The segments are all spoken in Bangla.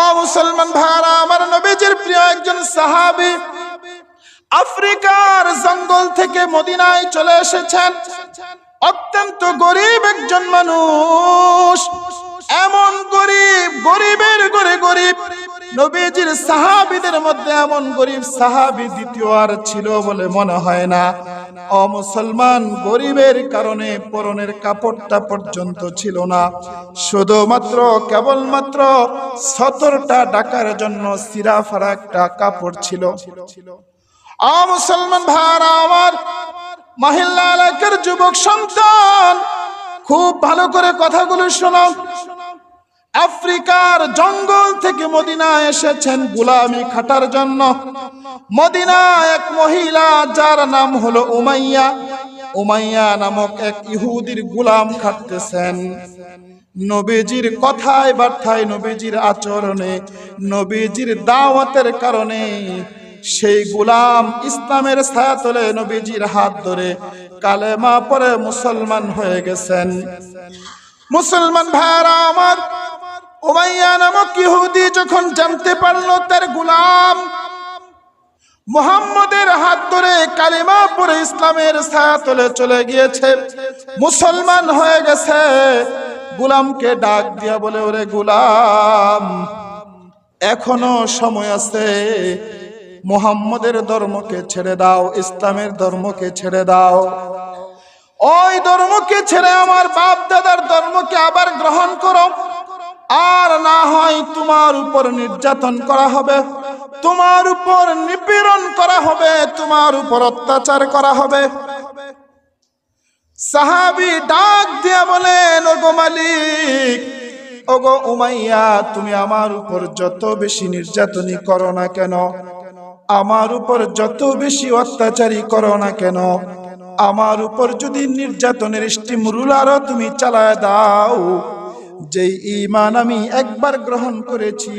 অ মুসলমান ভাইরা, আমার নবীজির প্রিয় একজন সাহাবি আফ্রিকার জঙ্গল থেকে মদিনায় চলে এসেছেন। অত্যন্ত গরিব একজন মানুষ, এমন গরিব, গরিবের গরে গরিব। নবীজির সাহাবিদের মধ্যে এমন গরিব সাহাবি দ্বিতীয় আর ছিল বলে মনে হয় না। অ মুসলমান গরিবের কারণে পরনের কাপড়টা পর্যন্ত ছিল না। শুধুমাত্র, কেবলমাত্র সতরটা ডাকার জন্য সিরা ফারা একটা কাপড় ছিল। আ মুসলমান ভাইরা, আমার মহিলা এলাকার যুবক সন্তান, খুব ভালো করে কথাগুলো শোনো। আফ্রিকার জঙ্গল থেকে মদিনা এসেছেন গুলামি খাটার জন্য। মদিনা এক মহিলা, যার নাম হলো উমাইয়া। উমাইয়া নামক এক ইহুদির গুলাম খাটতেছেন। নবীজির কথায়, বার্তায় নবীজির আচরণে, নবীজির দাওয়াতের কারণে সেই গুলাম ইসলামের ছায়াতলে নবীজির হাত ধরে কালেমা পরে মুসলমান হয়ে গেছেন। মুসলমান ভাইরা আমার উমাইয়া নামক ইহুদি যখন জানতে পারল তার গুলাম মোহাম্মদের হাত ধরে কালিমা পরে ইসলামের ছায়াতলে চলে গিয়েছে, মুসলমান হয়ে গেছে। গুলামকে ডাক দিয়া বলে, ওরে গুলাম, এখনও সময় আছে। মোহাম্মদের ধর্মকে ছেড়ে দাও, ইসলামের ধর্মকে ছেড়ে দাও। ওই ধর্মকে ছেড়ে আমার বাপ দাদার ধর্মকে আবার গ্রহণ করো। আর না হয় তোমার উপর নির্যাতন করা হবে, তোমার উপর নিপীড়ন করা হবে, তোমার উপর অত্যাচার করা হবে। সাহাবি ডাক দিয়া বলেন, ওগো মালিক, ওগো উমাইয়া, তুমি আমার উপর যত বেশি নির্যাতনই করো না কেন? আমার উপর যত বেশি অত্যাচারী করো না কেন? আমার উপর যদি নির্যাতনের স্টিম রুলারও তুমি চালায় দাও যেই ইমান আমি একবার গ্রহণ করেছি,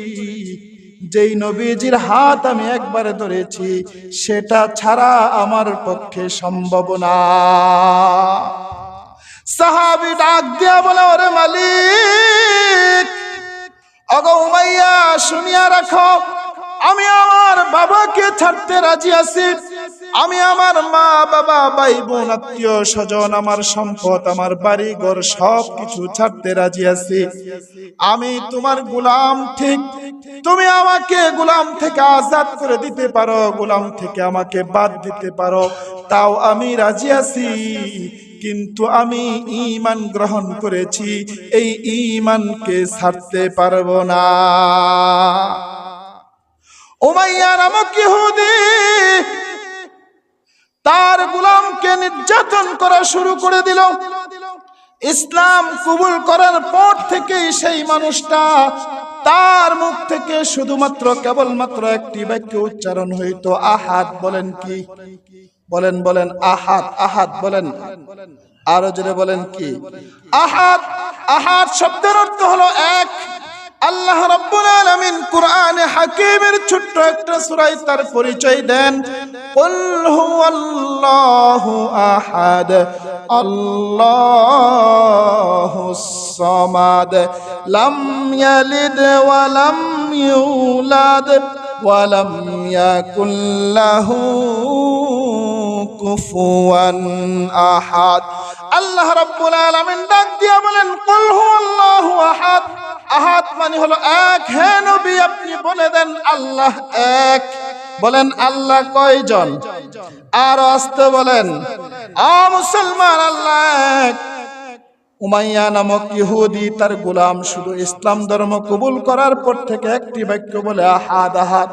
যেই নবীজির হাত আমি একবার ধরেছি, সেটা ছাড়া আমার পক্ষে সম্ভব না। সাহাবি ডাক দিয়া বলে, ওরে মালিক, অগ উমাইয়া, শুনিয়া রাখো, আমি আমার বাবাকে ছাড়তে রাজি আছি। আমি আমার মা, বাবা ভাই বোন আত্মীয় স্বজন, আমার সম্পদ, আমার বাড়ি ঘর সব কিছু ছাড়তে রাজি আছি। আমি তোমার গোলাম ঠিক। তুমি আমাকে গোলাম থেকে আজাদ করে দিতে পারো, গোলাম থেকে আমাকে বাদ দিতে পারো। তাও আমি রাজি আছি। কিন্তু আমি ইমান গ্রহণ করেছি। এই ইমানকে ছাড়তে পারব না। উমাইয়া নামক ইহুদি তার গোলামকে নির্যাতন করা শুরু করে দিল। ইসলাম কবুল করার পর থেকেই সেই মানুষটা তার মুখ থেকে শুধুমাত্র কেবলমাত্র একটি বাক্য উচ্চারণ হইতো আহাত বলেন কি? বলেন বলেন আহাত আহাত বলেন। আরও জোরে বলেন কি? আহাত আহাত শব্দের অর্থ হলো এক। আল্লাহ রাব্বুল আলামিন কোরআনে হাকিমের ছোট্ট একটা সূরায় তার পরিচয় দেন। কুল হুয়াল্লাহু আহাদ, আল্লাহুস সামাদ, লাম ইয়ালিদ ওয়া লাম ইউলাদ, ওয়া লাম ইয়াকুল লাহু কুফুয়ান আহাদ। আল্লাহ রাব্বুল আলামিন ডাক দিয়া বলেন, কুল হুয়াল্লাহু আহাদ। আহাদ মানে হলো এক। হে নবী, আপনি বলে দেন আল্লাহ এক। বলেন আল্লাহ কয়জন? আর আসতে বলেন মুসলমান, আল্লাহ এক। উমাইয়া নামক ইহুদি, তার গোলাম শুধু ইসলাম ধর্ম কবুল করার পর থেকে একটি বাক্য বলে, আহাদ আহাদ।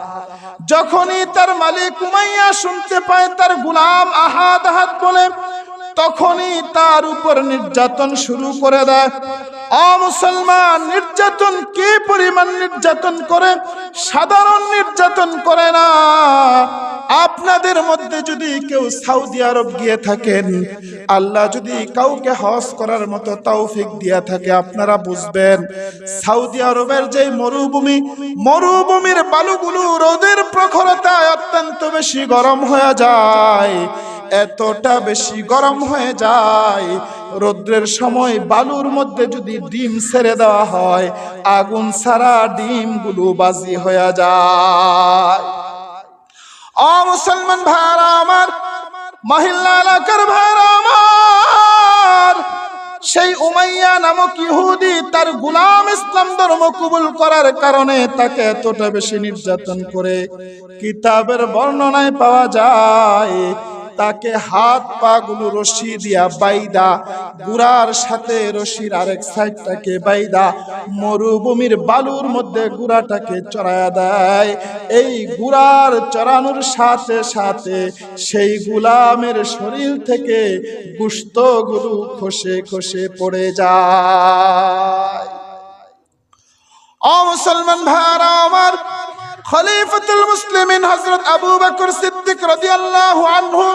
যখনই তার মালিক উমাইয়া শুনতে পায়, তার গোলাম আহাদ আহাদ বলে তখনই তার উপর নির্যাতন শুরু করে দেয়। অমুসলমান নির্যাতন কি পরিমাণ নির্যাতন করে? সাধারণ নির্যাতন করে না। আপনাদের মধ্যে যদি কেউ সৌদি আরব গিয়ে থাকেন, আল্লাহ যদি কাউকে হজ করার মতো তৌফিক দিয়া থাকে, আপনারা বুঝবেন, সৌদি আরবের যে মরুভূমি, মরুভূমির বালুগুলো রোদের প্রখরতায় অত্যন্ত বেশি গরম হয়ে যায়। এতটা বেশি গরম হয়ে যায়। রৌদ্রের সময় বালুর মধ্যে যদি ডিম ছেড়ে দেওয়া হয়, আগুন ছাড়া ডিমগুলো বাজি হয়ে যায়। অ মুসলমান ভাইরা আমার, মহিলা এলাকার আমার, সেই উমাইয়া নামক ইহুদি তার গুলাম ইসলাম ধর্ম কবুল করার কারণে তাকে এতটা বেশি নির্যাতন করে। কিতাবের বর্ণনায় পাওয়া যায় তাকে হাত পা গুলো রশি দিয়া বাইদা, গুড়ার সাথে রশির আরেক সাইডটাকে বাইদা, মরুভূমির বালুর মধ্যে গুড়াটাকে চড়ায়া দেয়। এই গুড়ার চড়ানোর সাথে সাথে সেই গুলামের শরীর থেকে গুস্তগুলো খসে খসে পড়ে যায়। ও মুসলমান ভাইরা আমার খলিফাতুল মুসলিমিন হযরত আবু বকর সিদ্দিক রাদিয়াল্লাহু আনহু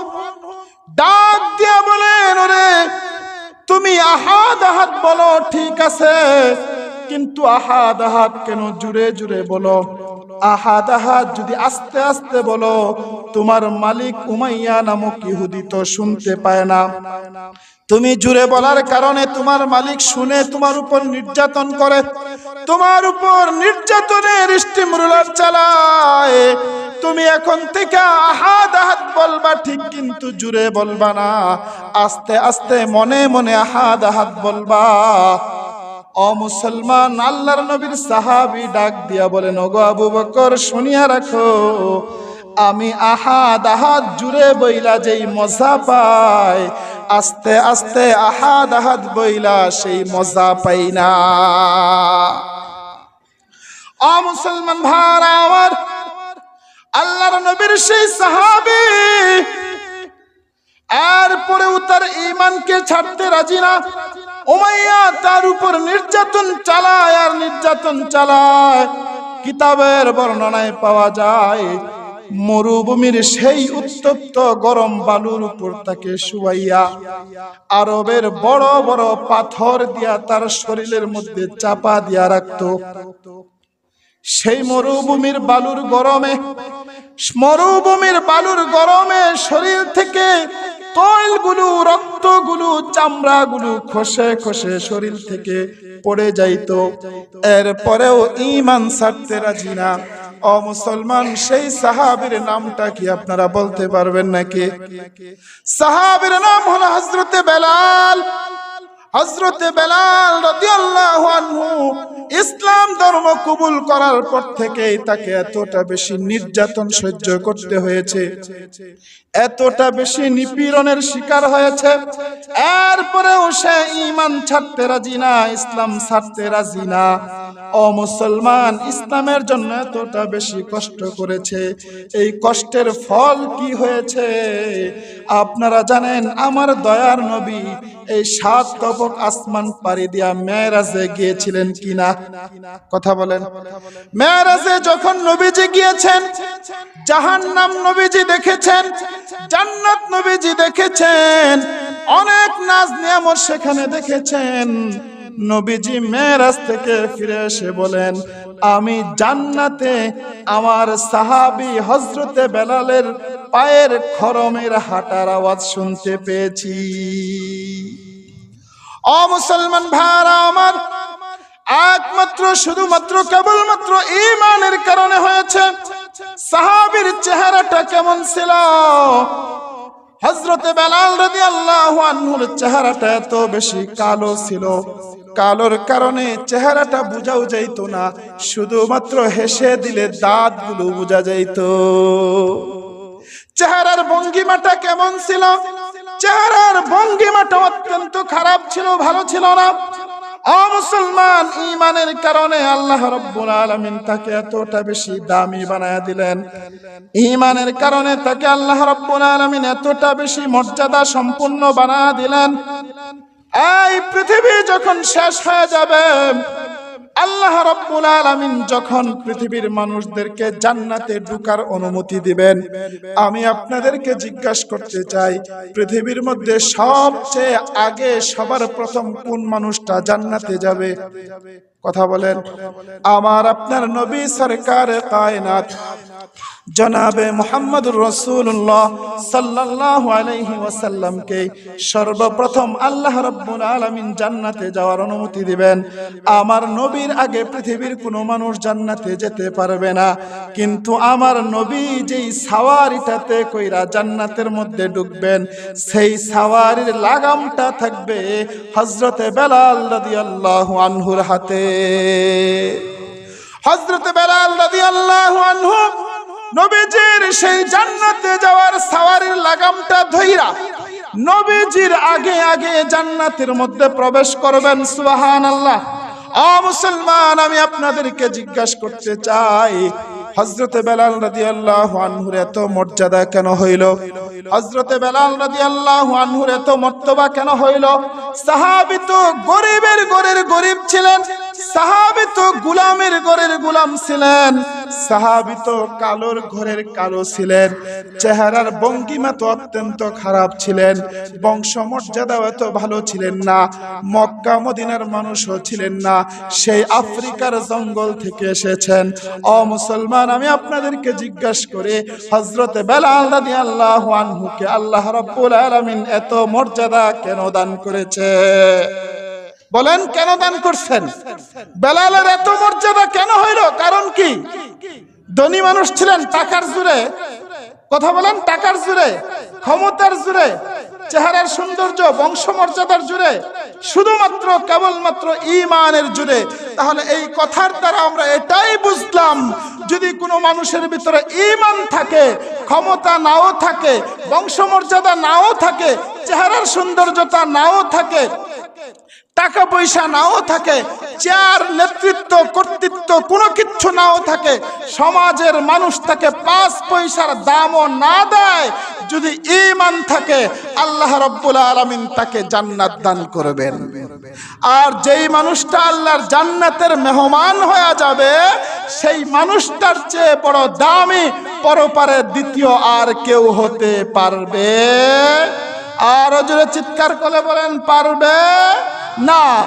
ডাক দিয়া বলেন, ওরে, তুমি আহাদ আহাদ বলো, ঠিক আছে। কিন্তু আহাদ আহাদ কেন জুড়ে জুড়ে বলো? আহাদ আহাদ যদি আস্তে আস্তে বলো, তোমার মালিক উমাইয়া নামক ইহুদি তো শুনতে পায় না। তুমি জুড়ে বলার কারণে তোমার মালিক শুনে তোমার উপর নির্যাতন করে, তোমার উপর নির্যাতনের স্টিম চালায়। তুমি এখন থেকে আহাদ আহাদ বলবা, ঠিক কিন্তু জুড়ে বলবা না, আস্তে আস্তে মনে মনে আহাদ আহাদ বলবা। অ মুসলমান, আল্লাহর নবীর সাহাবি ডাক দিয়া বলেন, ওগো আবু বকর, শুনিয়া রাখো, আমি আহাদ আহাদ জুড়ে বইলা যেই মজা পাই, আস্তে আস্তে আহাদ আহাদ বইলা সেই মজা পাই না। অমুসলমান মুসলমান ভাড়া আমার আল্লাহর নবীর সেই সাহাবি, এরপরেও তার ইমানকে ছাড়তে রাজি না। উমাইয়া তার উপর নির্যাতন চালায় আর নির্যাতন চালায়। কিতাবের বর্ণনায় পাওয়া যায়, মরুভূমির সেই উত্তপ্ত গরম বালুর উপর তাকে শুয়াইয়া আরবের বড় বড় পাথর দিয়া তার শরীরের মধ্যে চাপা দিয়া রাখতো। সেই মরুভূমির বালুর গরমে, মরুভূমির বালুর গরমে শরীর থেকে তৈলগুলো, রক্তগুলো, চামড়াগুলো খসে খসে শরীর থেকে পড়ে যাইতো। এরপরেও ইমান ছাড়তে রাজি না। ও মুসলমান, সেই সাহাবীর নামটা কি আপনারা বলতে পারবেন নাকি? সাহাবীর নাম হলো হজরতে বেলাল। হজরতে বেলাল রাদিয়াল্লাহু আনহু ইসলাম ধর্ম কবুল করার পর থেকেই তাকে এতটা বেশি নির্যাতন সহ্য করতে হয়েছে। এতটা বেশি নিপীড়নের শিকার হয়েছে। এরপরেও সে ইমান ছাড়তে রাজি না, ইসলাম ছাড়তে রাজি না। ও মুসলমান, ইসলামের জন্য এতটা বেশি কষ্ট করেছে। এই কষ্টের ফল কি হয়েছে? আপনারা জানেন, আমার দয়ার নবী এই সাত তপক আসমান পাড়ি দিয়া মেয়েরাজে গিয়েছিলেন কিনা? কথা বলেন। মেয়েরাজে যখন নবীজি গিয়েছেন জাহান নাম নবীজি দেখেছেন, জান্নাত নবীজি দেখেছেন, অনেক নাজ নিয়ামত সেখানে দেখেছেন। নবীজি মেরাজ থেকে ফিরে এসে বলেন, আমি জান্নাতে আমার সাহাবি হজরতে বেলালের পায়ের খরমের হাঁটার আওয়াজ শুনতে পেয়েছি। অ মুসলমান ভাইরা আমার, একমাত্র, শুধুমাত্র, কেবলমাত্র ইমানের কারণে হয়েছে। সাহাবীর চেহারাটা কেমন ছিল? হজরতে বেলাল রদি আল্লাহ আনহুর চেহারাটা এত বেশি কালো ছিল। কালোর কারণে চেহারাটা বোঝাও যাইতো না, শুধুমাত্র হেসে দিলে দাঁতগুলো বোঝা যাইত। চেহারার ভঙ্গিমাটা কেমন ছিল? চেহারার ভঙ্গিমাটা অত্যন্ত খারাপ ছিল, ভালো ছিল না। মুসলমান ইমানের কারণে আল্লাহ রব্বুল আলমিন তাকে এতটা বেশি দামি বানায় দিলেন। ইমানের কারণে তাকে আল্লাহ রব্বুল আলমিন এতটা বেশি মর্যাদা সম্পূর্ণ বানায় দিলেন। এই পৃথিবী যখন শেষ হয়ে যাবে আল্লাহ রব্বুল আলামিন যখন পৃথিবীর মানুষদেরকে জান্নাতে ঢুকার অনুমতি দিবেন, আমি আপনাদেরকে জিজ্ঞাসা করতে চাই, পৃথিবীর মধ্যে সবচেয়ে আগে সবার প্রথম কোন মানুষটা জান্নাতে যাবে? কথা বলেন, আমার আপনার নবী সরকার কায়নাত। জনাবে মোহাম্মদ রসুল্লাহ সাল্লাল্লাহু আলাইহি ওয়াসাল্লামকে সর্বপ্রথম আল্লাহ রাব্বুল আলামিন জান্নাতে যাওয়ার অনুমতি দিবেন। আমার নবীর আগে পৃথিবীর কোনো মানুষ জান্নাতে যেতে পারবে না, কিন্তু আমার নবী যেই সাওয়ারিটাতে কইরা জান্নাতের মধ্যে ঢুকবেন, সেই সাওয়ারির লাগামটা থাকবে হজরতে বেলাল রাদিয়াল্লাহু আনহুর হাতে। হজরতে বেলাল রাদিয়াল্লাহু আনহু নবীজির সেই জান্নাতে যাওয়ার সাওয়ারির লাগামটা ধইরা নবীজির আগে আগে জান্নাতের মধ্যে প্রবেশ করবেন, সুবহানাল্লাহ। আ মুসলমান, আমি আপনাদেরকে জিজ্ঞাসা করতে চাই হজরতে বেলাল রাদিয়াল্লাহু আনহুর এত মর্যাদা কেন হইল? হজরতে বেলাল রাদিয়াল্লাহু আনহুর এত মর্তবা কেন হইল? সাহাবী তো গরিবের গরের গরিব ছিলেন। সাহাবী তো গুলামের ঘরের গুলাম ছিলেন, সাহাবী তো কালোর ঘরের কালো ছিলেন, চেহারার ভঙ্গিমা তো অত্যন্ত খারাপ ছিলেন বংশ মর্যাদাও এত ভালো ছিলেন না, মক্কা মদিনার মানুষও ছিলেন না, সেই আফ্রিকার জঙ্গল থেকে এসেছেন। অ মুসলমান, আমি আপনাদেরকে জিজ্ঞাসা করে হজরতে বেলাল রাদিয়াল্লাহু আনহুকে আল্লাহ রাব্বুল আলামিন এত মর্যাদা কেন দান করেছে? বলেন, কেন দান করছেন? বেলালের এত মর্যাদা কেন হইল? কারণ কি? ধনী মানুষ ছিলেন টাকার জুড়ে। কথা বলেন, টাকার জুড়ে, ক্ষমতার জুড়ে, চেহারার সৌন্দর্য, বংশমর্যাদার জুড়ে, শুধুমাত্র, কেবলমাত্র ইমানের জুড়ে। তাহলে এই কথার দ্বারা আমরা এটাই বুঝলাম, যদি কোনো মানুষের ভিতরে ইমান থাকে, ক্ষমতা নাও থাকে, বংশমর্যাদা নাও থাকে, চেহারার সৌন্দর্যতা নাও থাকে টাকা পয়সা নাও থাকে, চেয়ার, নেতৃত্ব, কর্তৃত্ব, কোনো কিচ্ছু নাও থাকে, সমাজের মানুষ তাকে পাঁচ পয়সার দামও না দেয়। যদি ইমান থাকে, আল্লাহ রব্বুল আলমিন তাকে জান্নাত দান করবেন। আর যেই মানুষটা আল্লাহর জান্নাতের মেহমান হয়ে যাবে, সেই মানুষটার চেয়ে বড় দামি, পরপারে দ্বিতীয় আর কেউ হতে পারবে? আর জোরে চিৎকার করে বলেন, পারবে? না